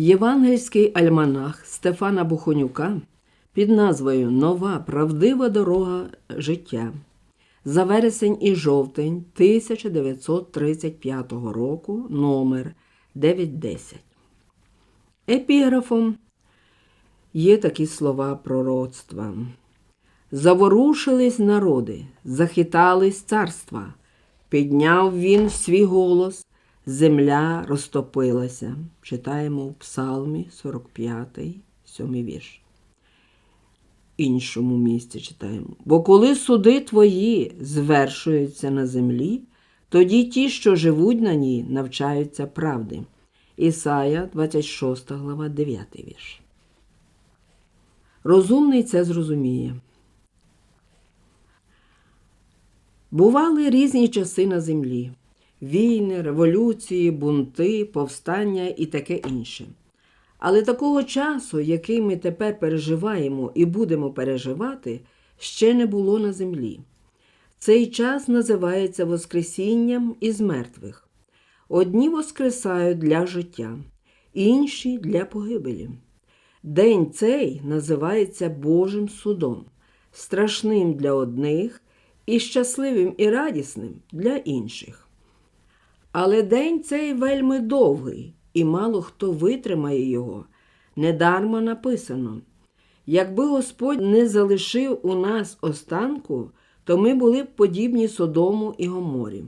Євангельський альманах Стефана Бухонюка під назвою Нова правдива дорога життя за вересень і жовтень 1935 року номер 910. Епіграфом є такі слова пророцтва. Заворушились народи, захитались царства, підняв він свій голос, земля розтопилася. Читаємо в Псалмі 45, 7 вірш. Іншому місці читаємо. Бо коли суди твої звершуються на землі, тоді ті, що живуть на ній, навчаються правди. Ісая, 26 глава, 9 вірш. Розумний це зрозуміє. Бували різні часи на землі: війни, революції, бунти, повстання і таке інше. Але такого часу, який ми тепер переживаємо і будемо переживати, ще не було на землі. Цей час називається Воскресінням із мертвих. Одні воскресають для життя, інші для погибелі. День цей називається Божим судом, страшним для одних і щасливим і радісним для інших. Але день цей вельми довгий, і мало хто витримає його. Недарма написано: якби Господь не залишив у нас останку, то ми були б подібні Содому і Гоморі.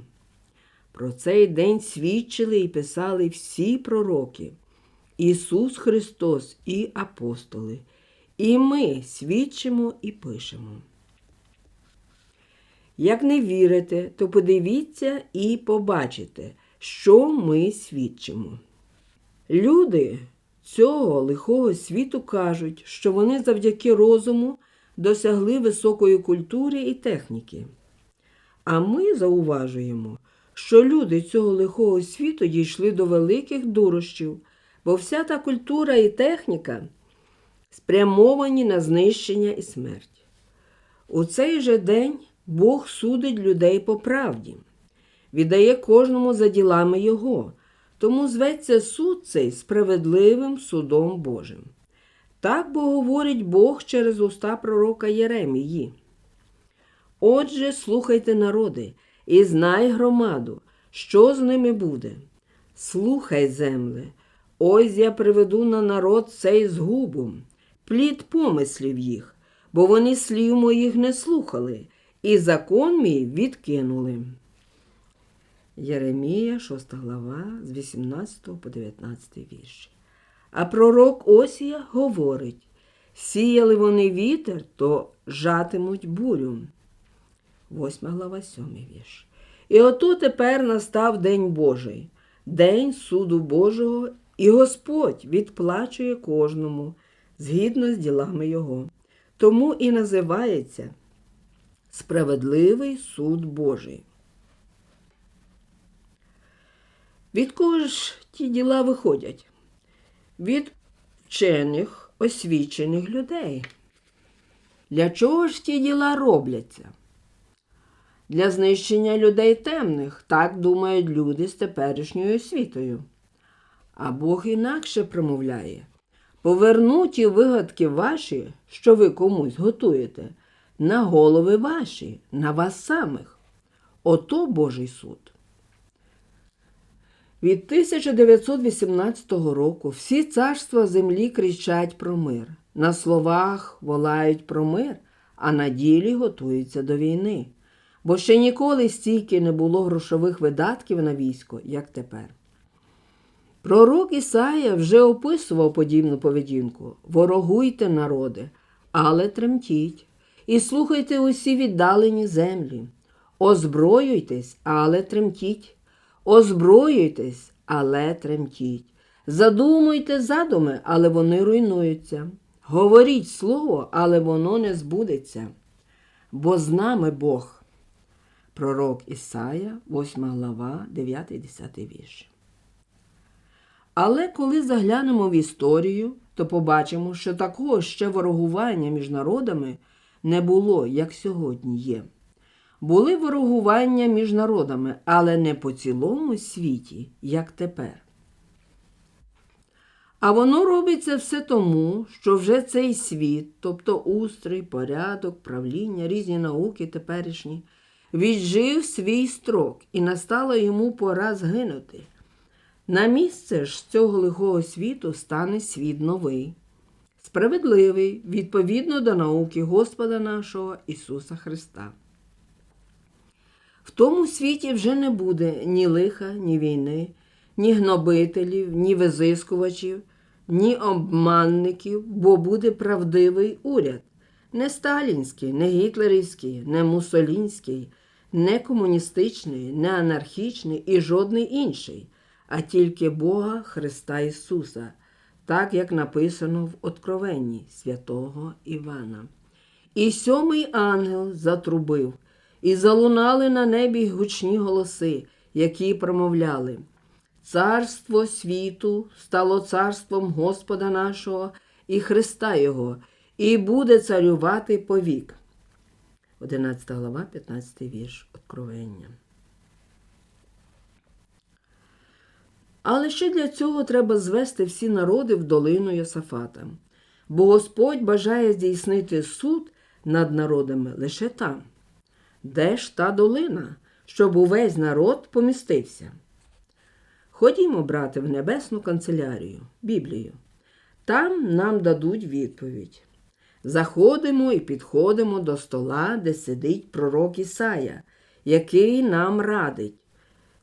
Про цей день свідчили і писали всі пророки, Ісус Христос і апостоли. І ми свідчимо і пишемо. Як не вірите, то подивіться і побачите, що ми свідчимо. Люди цього лихого світу кажуть, що вони завдяки розуму досягли високої культури і техніки. А ми зауважуємо, що люди цього лихого світу дійшли до великих дурощів, бо вся та культура і техніка спрямовані на знищення і смерть. У цей же день Бог судить людей по правді, віддає кожному за ділами Його, тому зветься суд цей справедливим судом Божим. Так бо говорить Бог через уста пророка Єремії. Отже, слухайте народи, і знай громаду, що з ними буде. Слухай, земле, ось я приведу на народ цей згубу, плід помислів їх, бо вони слів моїх не слухали, і закон мій відкинули. Єремія, 6 глава, з 18 по 19 вірш. А пророк Осія говорить: сіяли вони вітер, то жатимуть бурю. 8 глава, 7 вірш. І ото тепер настав День Божий, День суду Божого, і Господь відплачує кожному згідно з ділами Його. Тому і називається Справедливий суд Божий. Від кого ж ті діла виходять? Від вчених, освічених людей. Для чого ж ті діла робляться? Для знищення людей темних, так думають люди з теперішньою освітою. А Бог інакше промовляє повернуті вигадки ваші, що ви комусь готуєте, на голови ваші, на вас самих. Ото Божий суд. Від 1918 року всі царства землі кричать про мир. На словах волають про мир, а на ділі готуються до війни. Бо ще ніколи стільки не було грошових видатків на військо, як тепер. Пророк Ісая вже описував подібну поведінку ворогуйте, народи, але тремтіть, і слухайте усі віддалені землі. Озброюйтесь, але тремтіть. Озброюйтесь, але тремтіть. Задумуйте задуми, але вони руйнуються. Говоріть слово, але воно не збудеться. Бо з нами Бог. Пророк Ісая, 8 глава, 9-10 вірш. Але коли заглянемо в історію, то побачимо, що такого ще ворогування між народами не було, як сьогодні є. Були ворогування між народами, але не по цілому світі, як тепер. А воно робиться все тому, що вже цей світ, тобто устрій, порядок, правління, різні науки теперішні, віджив свій строк і настала йому пора згинути. На місце ж цього лихого світу стане світ новий, справедливий відповідно до науки Господа нашого Ісуса Христа. В тому світі вже не буде ні лиха, ні війни, ні гнобителів, ні визискувачів, ні обманників, бо буде правдивий уряд. Не сталінський, не гітлерівський, не мусолінський, не комуністичний, не анархічний і жодний інший, а тільки Бога Христа Ісуса, так як написано в Откровенні святого Івана. І сьомий ангел затрубив, і залунали на небі гучні голоси, які промовляли. Царство світу стало царством Господа нашого і Христа Його, і буде царювати повік. 11 глава, 15 вірш Откровення. Але ще для цього треба звести всі народи в долину Йосафата, бо Господь бажає здійснити суд над народами лише там. Де ж та долина, щоб увесь народ помістився? Ходімо, брати, в небесну канцелярію, Біблію. Там нам дадуть відповідь. Заходимо і підходимо до стола, де сидить пророк Ісая, який нам радить.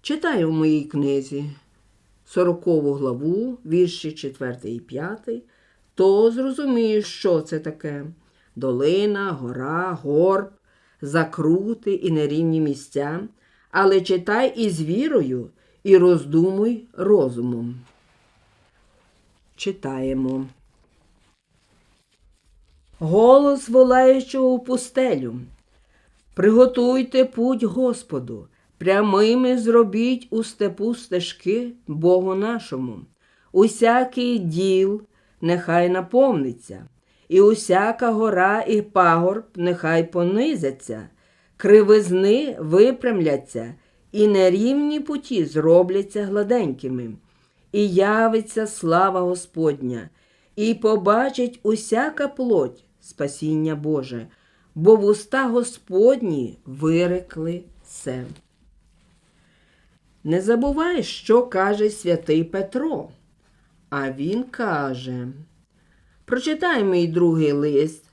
Читаю в моїй книзі 40 главу, вірші 4 і 5, то зрозумієш, що це таке: долина, гора, горб, закрути і нерівні місця, але читай із вірою і роздумуй розумом. Читаємо. Голос волаючого у пустелю. Приготуйте путь Господу, прямими зробіть у степу стежки Богу нашому. Усякий діл нехай наповниться, і усяка гора і пагорб нехай понизяться, кривизни випрямляться, і нерівні путі зробляться гладенькими, і явиться слава Господня, і побачить усяка плоть спасіння Боже, бо в уста Господні вирекли це. Не забувай, що каже святий Петро. А він каже: прочитай мій другий лист,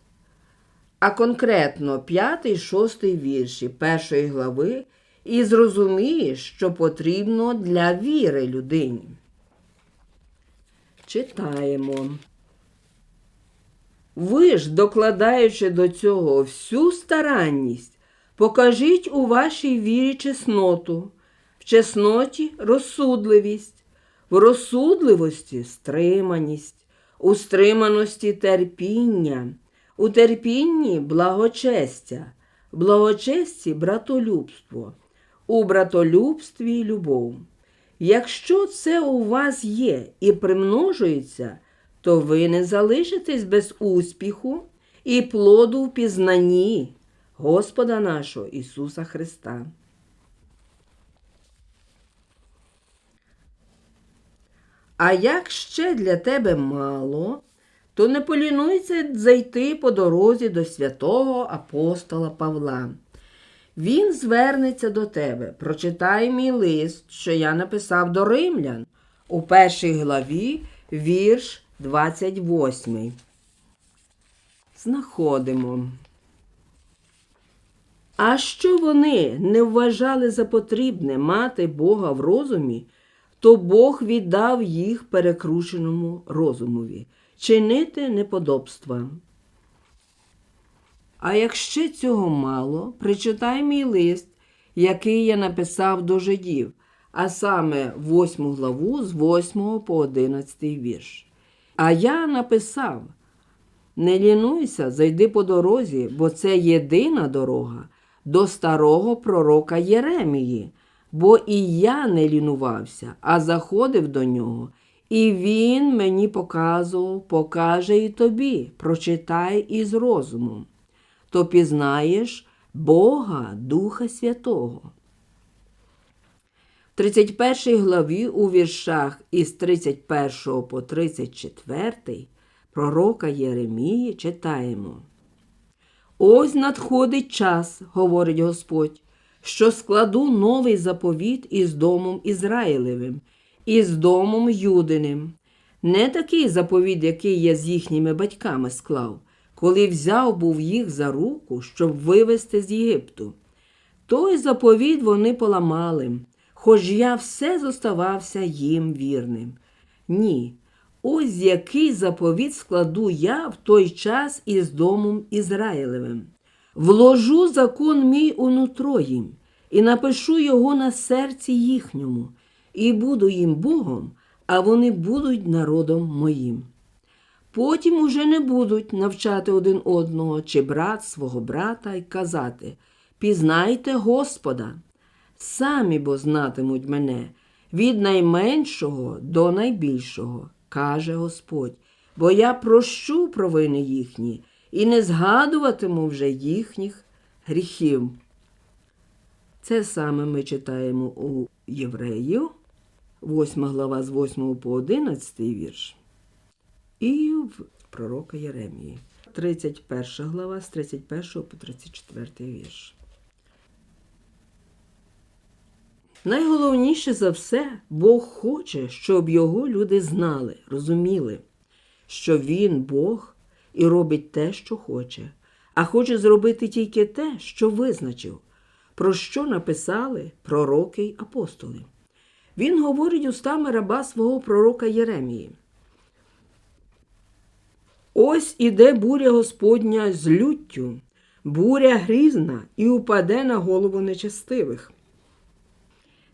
а конкретно п'ятий, шостий вірші першої глави, і зрозумієш, що потрібно для віри людині. Читаємо. Ви ж, докладаючи до цього всю старанність, покажіть у вашій вірі чесноту, в чесноті розсудливість, в розсудливості стриманість, у стриманості терпіння, у терпінні благочестя, в благочесті братолюбство, у братолюбстві любов. Якщо це у вас є і примножується, то ви не залишитесь без успіху і плоду в пізнанні Господа нашого Ісуса Христа. А як ще для тебе мало, то не полінуйся зайти по дорозі до святого апостола Павла. Він звернеться до тебе. Прочитай мій лист, що я написав до римлян у першій главі вірш 28. Знаходимо. А що вони не вважали за потрібне мати Бога в розумі, то Бог віддав їх перекрученому розумові, чинити неподобства. А якщо цього мало, прочитай мій лист, який я написав до жидів, а саме 8 главу з 8 по 11 вірш. А я написав: не лінуйся, зайди по дорозі, бо це єдина дорога до старого пророка Єремії, бо і я не лінувався, а заходив до нього. І він мені показував, покаже і тобі, прочитай із розумом, то пізнаєш Бога Духа Святого. В 31 главі у віршах із 31 по 34 пророка Єремії читаємо. Ось надходить час, говорить Господь, що складу новий заповіт із домом Ізраїлевим, і з домом Юдиним. Не такий заповіт, який я з їхніми батьками склав, коли взяв був їх за руку, щоб вивезти з Єгипту. Той заповіт вони поламали, хоч я все зоставався їм вірним. Ні, ось який заповіт складу я в той час із домом Ізраїлевим. Вложу закон мій у нутро їм, і напишу його на серці їхньому, і буду їм Богом, а вони будуть народом моїм. Потім уже не будуть навчати один одного чи брат свого брата й казати Пізнайте Господа. Самі бо знатимуть мене від найменшого до найбільшого, каже Господь, бо я прощу провини їхні і не згадуватиму вже їхніх гріхів. Це саме ми читаємо у Євреїв, 8 глава з 8 по 11 вірш, і в пророка Єремії, 31 глава з 31 по 34 вірш. Найголовніше за все, Бог хоче, щоб його люди знали, розуміли, що Він Бог і робить те, що хоче, а хоче зробити тільки те, що визначив, про що написали пророки й апостоли. Він говорить устами раба свого пророка Єремії. Ось іде буря Господня з люттю, буря грізна і упаде на голову нечестивих.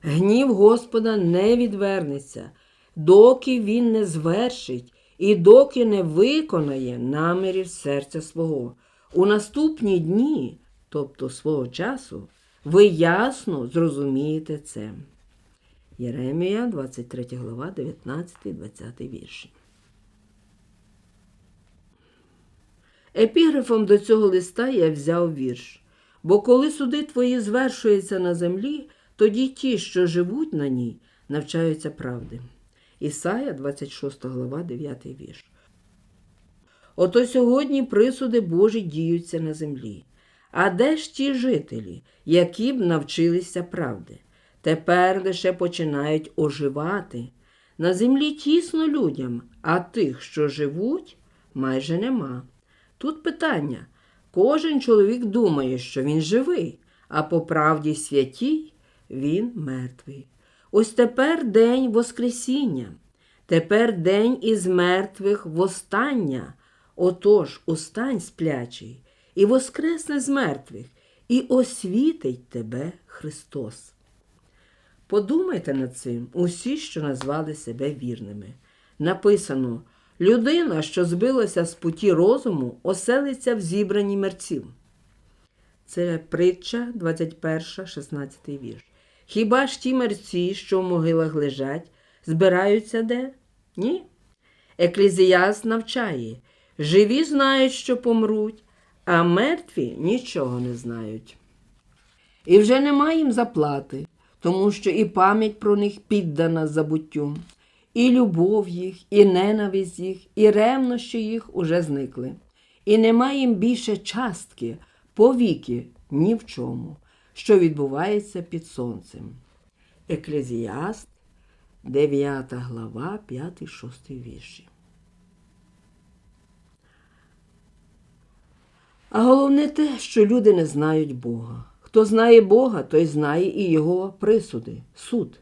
Гнів Господа не відвернеться, доки він не звершить і доки не виконає намірів серця свого. У наступні дні, тобто свого часу, ви ясно зрозумієте це. Єремія, 23 глава, 19-20 вірші. Епіграфом до цього листа я взяв вірш. Бо коли суди твої звершуються на землі, тоді ті, що живуть на ній, навчаються правди. Ісая, 26 глава, 9 вірш. Ото сьогодні присуди Божі діються на землі. А де ж ті жителі, які б навчилися правди? Тепер лише починають оживати. На землі тісно людям, а тих, що живуть, майже нема. Тут питання. Кожен чоловік думає, що він живий, а по правді святій він мертвий. Ось тепер день Воскресіння, тепер день із мертвих востання. Отож, устань сплячий, і воскресне з мертвих, і освітить тебе Христос. Подумайте над цим, усі, що назвали себе вірними. Написано людина, що збилася з путі розуму, оселиться в зібранні мерців. Це притча 21, 16 вірш. Хіба ж ті мерці, що в могилах лежать, збираються де? Ні. Еклезіаст навчає живі знають, що помруть, а мертві нічого не знають. І вже нема їм заплати, тому що і пам'ять про них піддана забуттю, і любов їх, і ненависть їх, і ревнощі їх уже зникли. І нема їм більше частки повіки ні в чому, що відбувається під сонцем. Еклезіаст, 9 глава, 5-6 вірші. А головне те, що люди не знають Бога. Хто знає Бога, той знає і Його присуди, суд.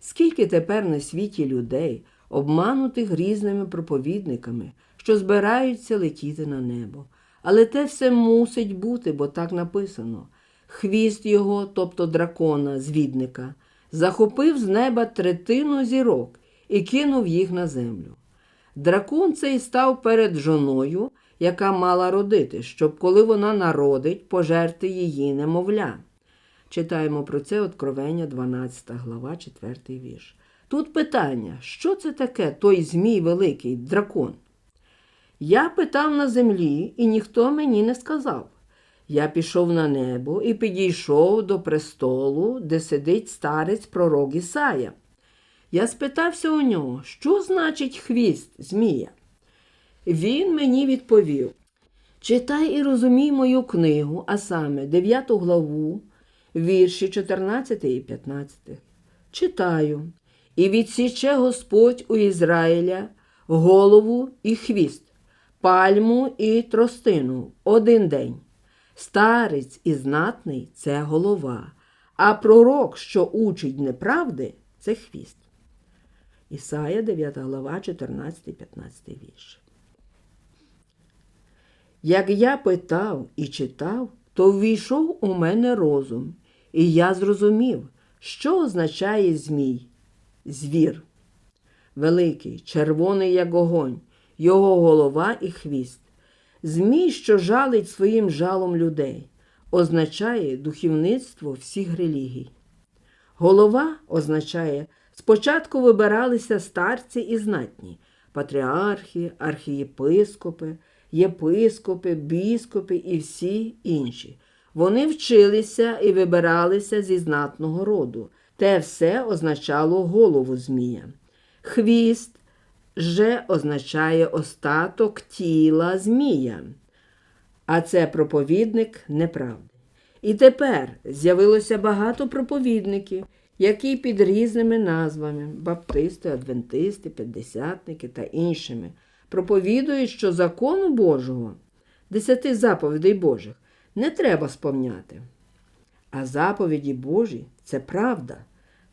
Скільки тепер на світі людей, обманутих різними проповідниками, що збираються летіти на небо. Але те все мусить бути, бо так написано. Хвіст його, тобто дракона, звідника, захопив з неба третину зірок і кинув їх на землю. Дракон цей став перед жоною, яка мала родити, щоб, коли вона народить, пожерти її немовля. Читаємо про це Откровення, 12 глава, 4 вірш. Тут питання, що це таке той Змій великий дракон? Я питав на землі, і ніхто мені не сказав. Я пішов на небо і підійшов до престолу, де сидить старець пророк Ісая. Я спитався у нього, що значить хвіст Змія. Він мені відповів: Читай і розумій мою книгу, а саме 9 главу, вірші 14 і 15. Читаю. І відсіче Господь у Ізраїля голову і хвіст, пальму і тростину один день. Старець і знатний це голова, а пророк, що учить неправди, це хвіст. Ісая 9 глава, 14, 15 вірш. Як я питав і читав, то ввійшов у мене розум, і я зрозумів, що означає змій, звір. Великий, червоний, як огонь, його голова і хвіст. Змій, що жалить своїм жалом людей, означає духовництво всіх релігій. Голова означає, спочатку вибиралися старці і знатні, патріархи, архієпископи, єпископи, біскопи і всі інші. Вони вчилися і вибиралися зі знатного роду. Те все означало голову змія. Хвіст же означає остаток тіла змія. А це проповідник неправди. І тепер з'явилося багато проповідників, які під різними назвами баптисти, адвентисти, п'ятдесятники та іншими проповідують, що закону Божого, десяти заповідей Божих, не треба сповняти. А заповіді Божі це правда.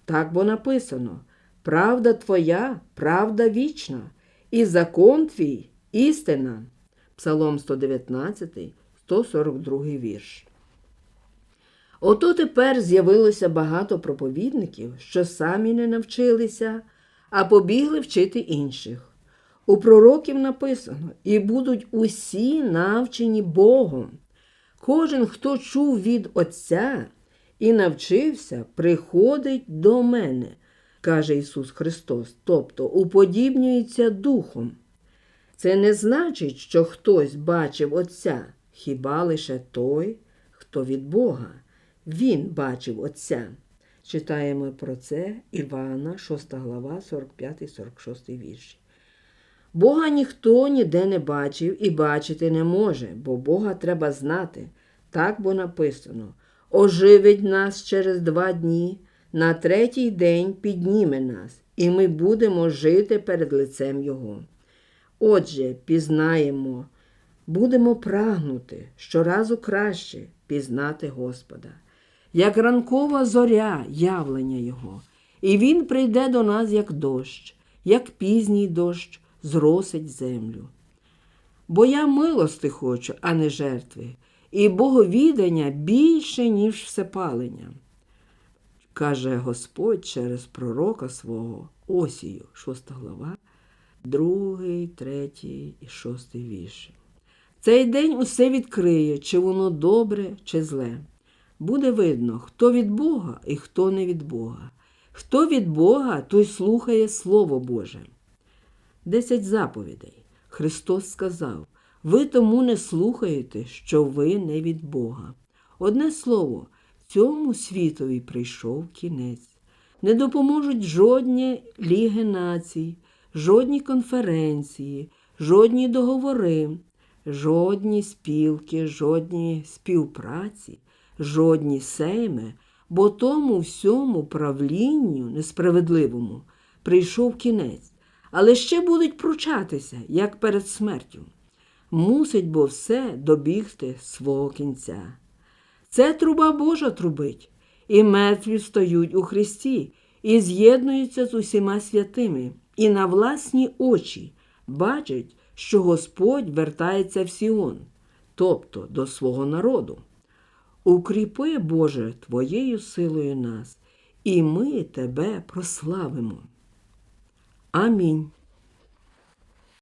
Так бо написано: правда твоя, правда вічна, і закон твій істина. Псалом 119, 142 вірш. Ото тепер з'явилося багато проповідників, що самі не навчилися, а побігли вчити інших. У пророків написано, і будуть усі навчені Богом. Кожен, хто чув від Отця і навчився, приходить до мене, каже Ісус Христос, тобто уподібнюється Духом. Це не значить, що хтось бачив Отця, хіба лише той, хто від Бога. Він бачив Отця. Читаємо про це Івана, 6 глава, 45-46 вірші. Бога ніхто ніде не бачив і бачити не може, бо Бога треба знати. Так бо написано: оживить нас через два дні, на третій день підніме нас, і ми будемо жити перед лицем Його. Отже, пізнаємо, будемо прагнути щоразу краще пізнати Господа, як ранкова зоря явлення Його, і Він прийде до нас, як дощ, як пізній дощ зросить землю. Бо я милости хочу, а не жертви, і боговідання більше, ніж всепалення, каже Господь через пророка свого Осію, 6 глава, 2, 3 і 6 вірші. Цей день усе відкриє, чи воно добре, чи зле. Буде видно, хто від Бога і хто не від Бога. Хто від Бога, той слухає Слово Боже. Десять заповідей. Христос сказав: ви тому не слухаєте, що ви не від Бога. Одне слово, цьому світові прийшов кінець. Не допоможуть жодні ліги націй, жодні конференції, жодні договори, жодні спілки, жодні співпраці, жодні сейми, бо тому всьому правлінню несправедливому прийшов кінець, але ще будуть пручатися, як перед смертю. Мусить бо все добігти свого кінця. Це труба Божа трубить, і мертві встають у Христі, і з'єднуються з усіма святими, і на власні очі бачать, що Господь вертається в Сіон, тобто до свого народу. Укріпи, Боже, Твоєю силою нас, і ми Тебе прославимо. Амінь.